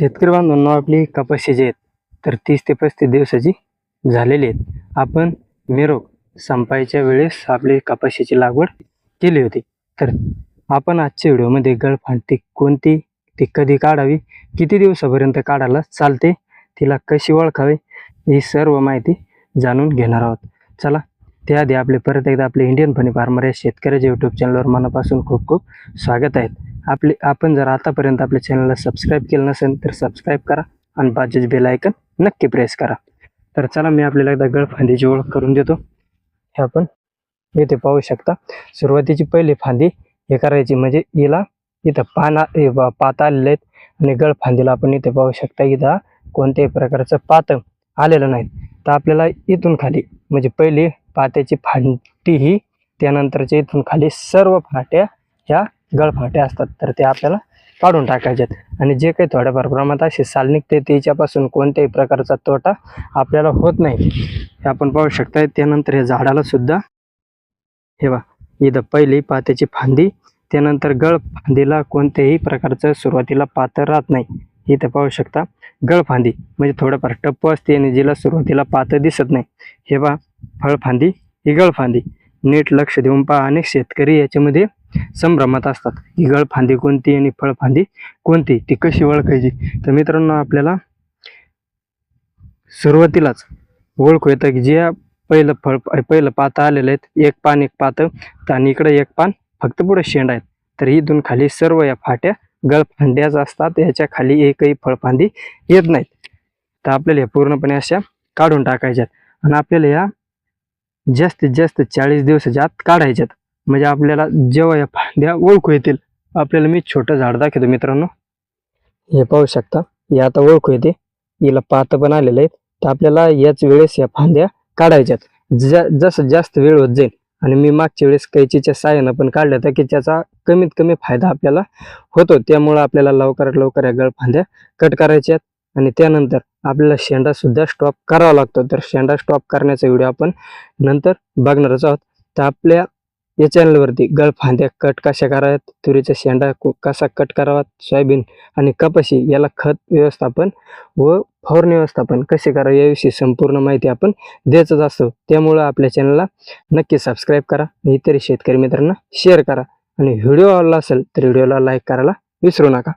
शेतकरी बांधवांना आपली कपाशी जी आहेत तर तीस ते पस्तीस दिवसाची झालेली आहेत. आपण मिरोग संपायच्या वेळेस आपली कपाशीची लागवड केली होती. तर आपण आजच्या व्हिडिओमध्ये गळफांटी कोणती ती कधी काढावी किती दिवसापर्यंत काढायला चालते तिला कशी ओळखावी ही सर्व माहिती जाणून घेणार आहोत. चला त्याआधी आपले परत एकदा आपले इंडियन फनी फार्मर या शेतकऱ्याच्या यूट्यूब चॅनलवर मनापासून खूप खूप स्वागत आहेत आपले आपण जर आतापर्यंत आपल्या चॅनलला सबस्क्राईब केलं नसेल तर सबस्क्राईब करा आणि बाजूच बेल ऐकन नक्की प्रेस करा. तर चला मी आपल्याला एकदा गळफांदीची ओळख करून देतो. हे आपण इथे पाहू शकता. सुरुवातीची पहिली फांदी हे करायची म्हणजे हिला इथं पाना पात आलेले आहेत. आणि गळफांदीला आपण इथे पाहू शकता इथं कोणत्याही प्रकारचं पात आलेलं नाही. तर आपल्याला इथून खाली म्हणजे पहिली पात्याची फांटी ही त्यानंतरच्या इथून खाली सर्व फाट्या ह्या गळफाटे असतात तर ते आपल्याला काढून टाकायच्यात आणि जे काही थोड्याफार प्रमाणात असे साल निघते त्याच्यापासून कोणत्याही प्रकारचा तोटा आपल्याला होत नाही. हे आपण पाहू शकता त्यानंतर या झाडाला सुद्धा हे बा इथं पहिली पात्याची फांदी त्यानंतर गळ फांदीला कोणत्याही प्रकारचं सुरुवातीला पातं राहत नाही. इथं पाहू शकता गळफांदी म्हणजे थोडंफार टप्प असते आणि जिला सुरुवातीला पातं दिसत नाही. हे बा फळफांदी ही गळफांदी नीट लक्ष देऊन पहा अनेक शेतकरी याच्यामध्ये संभ्रमात असतात. ही गळफांदी कोणती आणि फळफांदी कोणती? ती कशी ओळखायची? तर मित्रांनो आपल्याला सुरुवातीलाच ओळखू येतं की जे पहिलं फळ पहिलं पातं आलेलं आहेत एक पान एक पातं आणि इकडे एक पान फक्त पुढे शेंड आहेत. तर इथून खाली सर्व या फाट्या गळफांद्याच असतात. याच्या खाली एकही फळफांदी येत नाहीत. तर आपल्याला या पूर्णपणे अशा काढून टाकायच्यात. आणि आपल्याला या जास्तीत जास्त चाळीस दिवसाच्या आत काढायच्यात. म्हणजे आपल्याला जेव्हा या फांद्या ओळखू येतील आपल्याला मी छोटं झाड दाखवतो मित्रांनो. हे पाहू शकता हे आता ओळखू येते. हिला पातं पण आलेले आहेत. तर आपल्याला याच वेळेस या फांद्या काढायच्यात. ज जसं जास्त वेळ होत जाईल आणि मी मागच्या वेळेस कैचीच्या साह्यानं पण काढलं तर की त्याचा कमीत कमी फायदा आपल्याला होतो. त्यामुळं आपल्याला लवकरात लवकर या गळफांद्या कट करायच्यात. आणि त्यानंतर आपल्याला शेंडा सुद्धा स्टॉप करावा लागतो. तर शेंडा स्टॉप करण्याचा व्हिडिओ आपण नंतर बघणारच आहोत. तर आपल्या या चॅनलवरती गळफांद्या कट कशा कराव्यात तुरीचा शेंडा कसा कट करावा सोयाबीन आणि कपाशी याला खत व्यवस्थापन व फवारणी व्यवस्थापन कसे करावे याविषयी संपूर्ण माहिती आपण द्यायचंच असतो. त्यामुळं आपल्या चॅनलला नक्की सबस्क्राईब करा इतर शेतकरी मित्रांना शेअर करा. आणि व्हिडिओ आवडला असेल तर व्हिडिओला लाईक करायला विसरू नका.